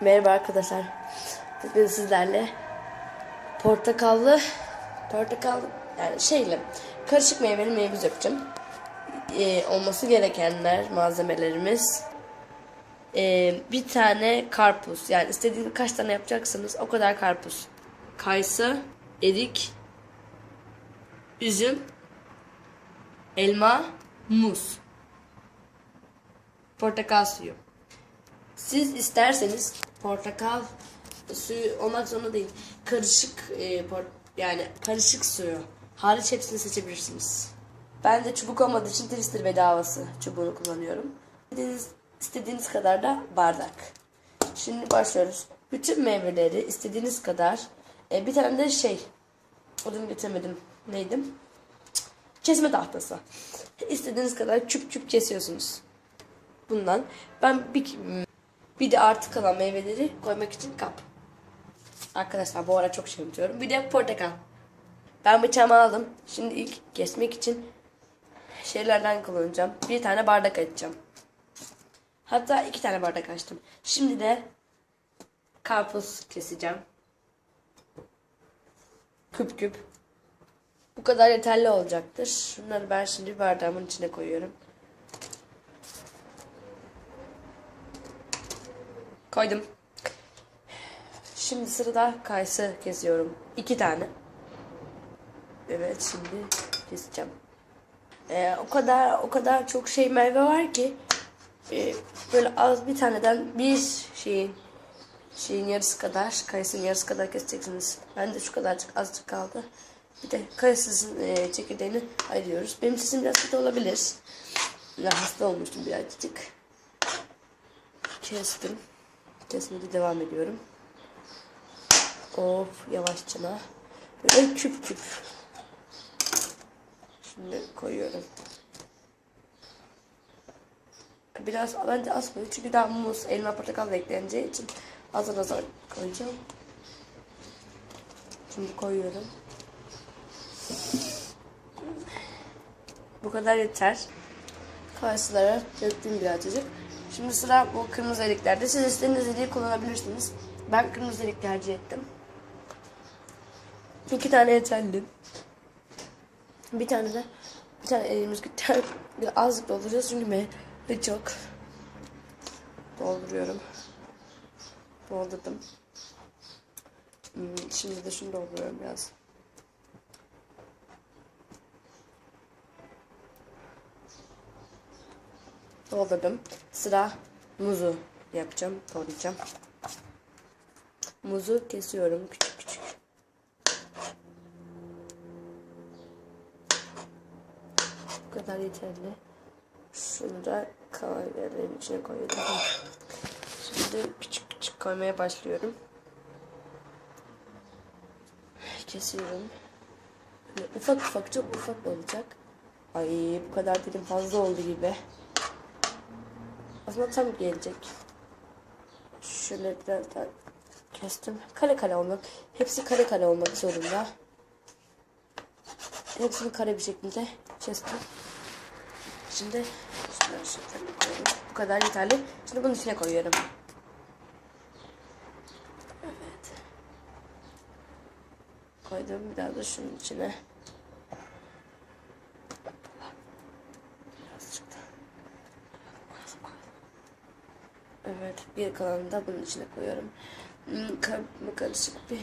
Merhaba arkadaşlar. Bugün sizlerle portakallı, portakal yani şeyle karışık meyveli meyve yapacağım. Ee, olması gerekenler malzemelerimiz ee, bir tane karpuz yani istediğiniz kaç tane yapacaksınız o kadar karpuz. Kayısı, erik, üzüm, elma, muz, portakal suyu. Siz isterseniz portakal suyu olmak zorunda değil. Karışık e, por- yani karışık suyu hariç hepsini seçebilirsiniz. Ben de çubuk olmadığı için Twister bedavası çubuğunu kullanıyorum. İstediğiniz, istediğiniz kadar da bardak. Şimdi başlıyoruz. Bütün meyveleri istediğiniz kadar e, bir tane de şey adını getiremedim. Neydi? Kesme tahtası. İstediğiniz kadar küp küp kesiyorsunuz. Bundan ben bir bir de artık kalan meyveleri koymak için kap. Arkadaşlar bu ara çok şey unutuyorum. Bir de portakal. Ben bıçağımı aldım. Şimdi ilk kesmek için şeylerden kullanacağım. Bir tane bardak açacağım. Hatta iki tane bardak açtım. Şimdi de karpuz keseceğim. Küp küp. Bu kadar yeterli olacaktır. Şunları ben şimdi bardağımın içine koyuyorum. Koydum. Şimdi sırada kayısı kesiyorum. İki tane. Evet şimdi keseceğim. Ee, o kadar o kadar çok şey meyve var ki e, böyle az bir taneden bir şeyin şeyin yarısı kadar kayısının yarısı kadar keseceksiniz. Ben de şu kadarcık azıcık kaldı. Bir de kayısının e, çekirdeğini ayırıyoruz. Benim sesim biraz kötü olabilir. Ya, hasta olmuştum birazcık. Kestim. Kesmede devam ediyorum. Of yavaşçana. Böyle küp küp. Şimdi koyuyorum. Biraz bence az koyuyorum çünkü daha muz, elma, portakal ekleneceği için azar azar koyacağım. Şimdi koyuyorum. Bu kadar yeter. Kayısılara döktüm birazcık. Şimdi sıra bu kırmızı eriklerde. Siz istediğiniz eriği kullanabilirsiniz. Ben kırmızı erik tercih ettim. İki tane yeterli. Bir tane de bir tane elimiz. Bir azıcık dolduracağız çünkü meyve çok. Dolduruyorum. Doldurdum. Hmm, Şimdi de şunu dolduruyorum biraz. Doldurdum. Sıra muzu yapacağım. Doğrayacağım. Muzu kesiyorum küçük küçük. Bu kadar yeterli. Şunu da kahvelerin içine koyuyorum. Şimdi küçük küçük koymaya başlıyorum. Kesiyorum. Ufak ufak çok ufak olacak. Ay bu kadar dilim fazla oldu gibi. Aslında tam gelecek. Şöyle biraz daha kestim. Kare kare olmak. Hepsi kare kare olmak zorunda. Hepsini kare bir şekilde kestim. Şimdi koyuyorum. Bu kadar yeterli. Şimdi bunun içine koyuyorum. Evet. Koydum biraz da şunun içine. Birazcık da. Evet, bir kalanını da bunun içine koyuyorum. Hmm, kar- Karışık bir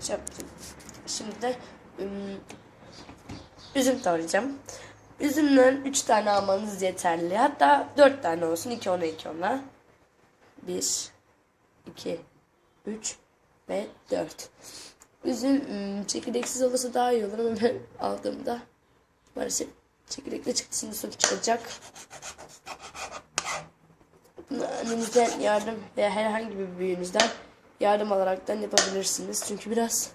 şey yaptım. Şimdi de ım, üzüm doğrayacağım. Üzümden 3 tane almanız yeterli. Hatta 4 tane olsun. 2 ona 2 ona. 1 2 3 ve 4. Üzüm ım, çekirdeksiz olursa daha iyi olur ama ben aldığımda maalesef çekirdekli çıktı. Şimdi sonuç çıkacak annenizden yardım veya herhangi bir büyüğünüzden yardım alaraktan yapabilirsiniz. Çünkü biraz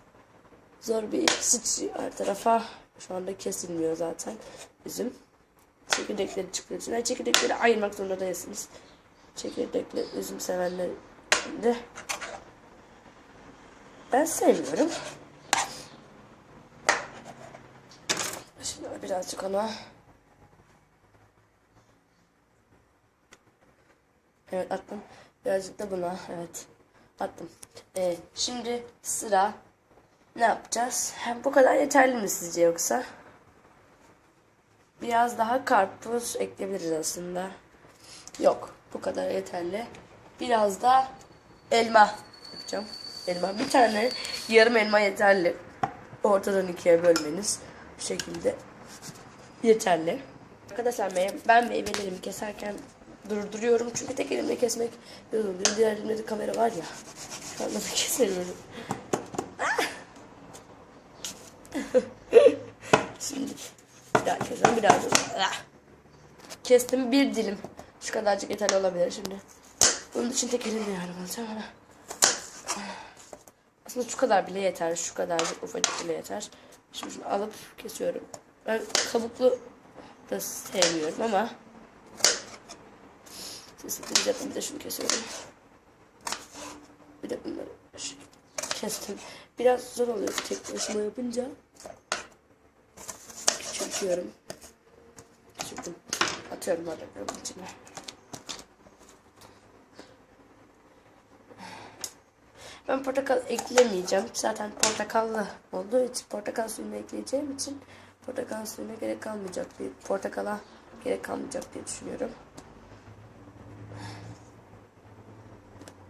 zor bir sıç her tarafa şu anda kesilmiyor zaten üzüm. Çekirdekleri yani çekirdekleri ayırmak zorunda değilsiniz. Çekirdekli üzüm sevenler de ben sevmiyorum. Şimdi birazcık ona Evet attım. Birazcık da buna. Evet. Attım. Ee, şimdi sıra ne yapacağız? Hem bu kadar yeterli mi sizce yoksa? Biraz daha karpuz ekleyebiliriz aslında. Yok. Bu kadar yeterli. Biraz da elma yapacağım. Elma. Bir tane yarım elma yeterli. Ortadan ikiye bölmeniz. Bu şekilde yeterli. Arkadaşlar ben meyvelerimi keserken durduruyorum. Çünkü tek elimle kesmek biraz oluyor. Diğer elimde de kamera var ya. Şu anda da kesemiyorum. Ah! Şimdi bir daha keseceğim. Bir daha dur. Ah! Kestim bir dilim. Şu kadarcık yeterli olabilir şimdi. Bunun için tek elimle yardım alacağım. Aslında şu kadar bile yeter. Şu kadarcık ufacık bile yeter. Şimdi şunu alıp kesiyorum. Ben kabuklu da sevmiyorum ama sesini yapın de şunu kesiyorum. Bir de bunları kestim. Biraz zor oluyor tek başıma yapınca. Küçültüyorum. Küçülttüm. Atıyorum bardakların içine. Ben portakal eklemeyeceğim. Zaten portakallı olduğu için portakal suyunu ekleyeceğim için portakal suyuna gerek kalmayacak diye portakala gerek kalmayacak diye düşünüyorum.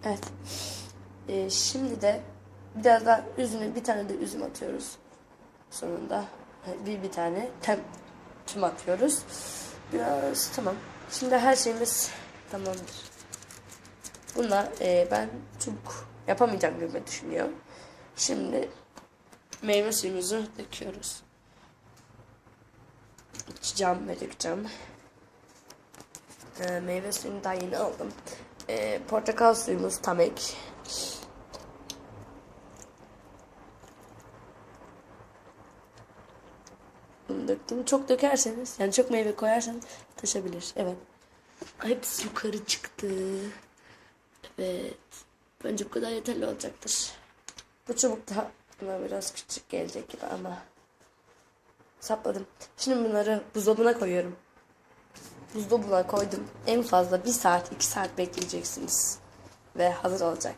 Evet. Ee, şimdi de biraz daha üzüme bir tane de üzüm atıyoruz. Sonunda bir bir tane tem, tüm atıyoruz. Biraz tamam. Şimdi her şeyimiz tamamdır. Bunlar e, ben çubuk yapamayacağım gibi düşünüyorum. Şimdi meyve suyumuzu döküyoruz. İçeceğim ve dökeceğim. E, meyve suyunu daha yeni aldım. E, portakal suyumuz tam ek. Bunu döktüm. Çok dökerseniz yani çok meyve koyarsanız taşabilir. Evet. Hepsi yukarı çıktı. Evet. Bence bu kadar yeterli olacaktır. Bu çubuk daha buna biraz küçük gelecek gibi ama sapladım. Şimdi bunları buzdolabına koyuyorum. Buzdolabına koydum. En fazla bir saat iki saat bekleyeceksiniz. Ve hazır olacak.